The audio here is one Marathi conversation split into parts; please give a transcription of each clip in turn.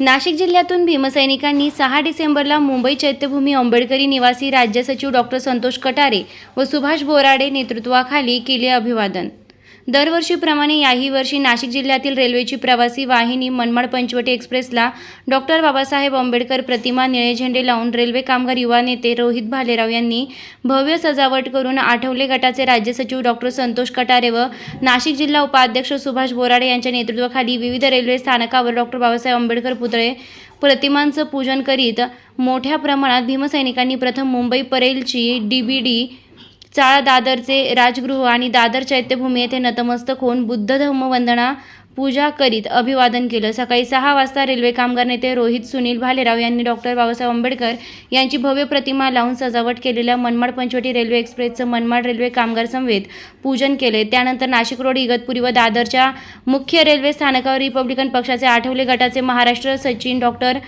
नाशिक जिल्ह्यातून भीमसैनिकांनी सहा डिसेंबरला मुंबई चैत्यभूमी आंबेडकरी निवासी राज्य सचिव डॉक्टर संतोष कटारे व सुभाष बोराडे नेतृत्वाखाली केले अभिवादन. दरवर्षीप्रमाणे याही वर्षी नाशिक जिल्ह्यातील रेल्वेची प्रवासी वाहिनी मनमाड पंचवटी एक्सप्रेसला डॉक्टर बाबासाहेब आंबेडकर प्रतिमा निळे झेंडे लावून रेल्वे कामगार युवा नेते रोहित भालेराव यांनी भव्य सजावट करून आठवले गटाचे राज्य सचिव डॉक्टर संतोष कटारे व नाशिक जिल्हा उपाध्यक्ष सुभाष बोराडे यांच्या नेतृत्वाखाली विविध रेल्वे स्थानकावर डॉक्टर बाबासाहेब आंबेडकर पुतळे प्रतिमांचं पूजन करीत मोठ्या प्रमाणात भीमसैनिकांनी प्रथम मुंबई परेलची डी बी डी चाळा दादरचे राजगृह आणि दादर चैत्यभूमी येथे नतमस्तक होऊन बुद्ध धर्मवंदना पूजा करीत अभिवादन केलं. सकाळी सहा वाजता रेल्वे कामगार नेते रोहित सुनील भालेराव यांनी डॉक्टर बाबासाहेब आंबेडकर यांची भव्य प्रतिमा लावून सजावट केलेल्या मनमाड पंचवटी रेल्वे एक्सप्रेसचं मनमाड रेल्वे कामगार समवेत पूजन केले. त्यानंतर नाशिक रोड इगतपुरी व दादरच्या मुख्य रेल्वे स्थानकावर रिपब्लिकन पक्षाचे आठवले गटाचे महाराष्ट्र सचिन डॉक्टर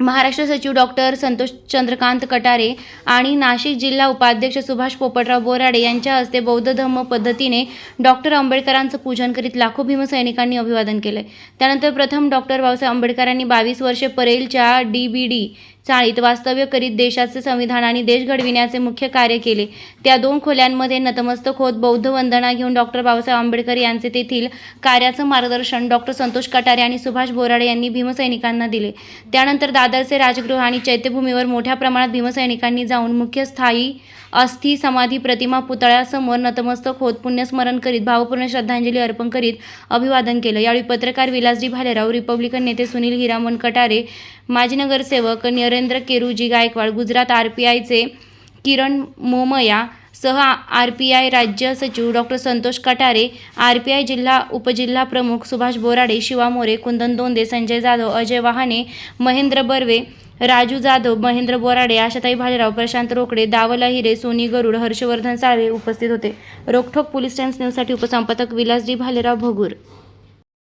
महाराष्ट्र सचिव डॉक्टर संतोष चंद्रकांत कटारे आणि नाशिक जिल्हा उपाध्यक्ष सुभाष पोपटराव बोराडे यांच्या हस्ते बौद्ध धम्म पद्धतीने डॉक्टर आंबेडकरांचं पूजन करीत लाखो भीमसैनिकांनी अभिवादन केलं त्यानंतर प्रथम डॉक्टर बाबासाहेब आंबेडकरांनी बावीस वर्षे परेलच्या डी बी डी चाळीत वास्तव्य करीत देशाचे संविधान आणि देश घडविण्याचे मुख्य कार्य केले. त्या दोन खोल्यांमध्ये नतमस्तक होत बौद्ध वंदना घेऊन डॉक्टर बाबासाहेब आंबेडकर यांचे तेथील कार्याचं मार्गदर्शन डॉक्टर संतोष कटारे आणि सुभाष बोराडे यांनी भीमसैनिकांना दिले. त्यानंतर दादरचे राजगृह आणि चैत्यभूमीवर मोठ्या प्रमाणात भीमसैनिकांनी जाऊन मुख्य स्थायी अस्थि समाधी प्रतिमा पुतळ्यासमोर नतमस्तक होत पुण्यस्मरण करीत भावपूर्ण श्रद्धांजली अर्पण करीत अभिवादन केलं. यावेळी पत्रकार विलासजी भालेराव रिपब्लिकन नेते सुनील हिरामन कटारे माजी नगरसेवक नरेंद्र केरुजी गायकवाड गुजरात आर पी आयचे किरण मोमया सह आर पी आय राज्य सचिव doctor Santosh Katare R P I जिल्हा उपजिल्हा प्रमुख सुभाष बोराडे शिवा मोरे कुंदन दोंदे संजय जाधव अजय वहाने महेंद्र बर्वे राजू जाधव महेंद्र बोराडे आशाताई भालेराव प्रशांत रोकडे दावला हिरे सोनी गरुड हर्षवर्धन साळवे उपस्थित होते. रोखोक पोलीस टाइम्स न्यूजसाठी उपसंपादक विलास डी भालेराव भगूर.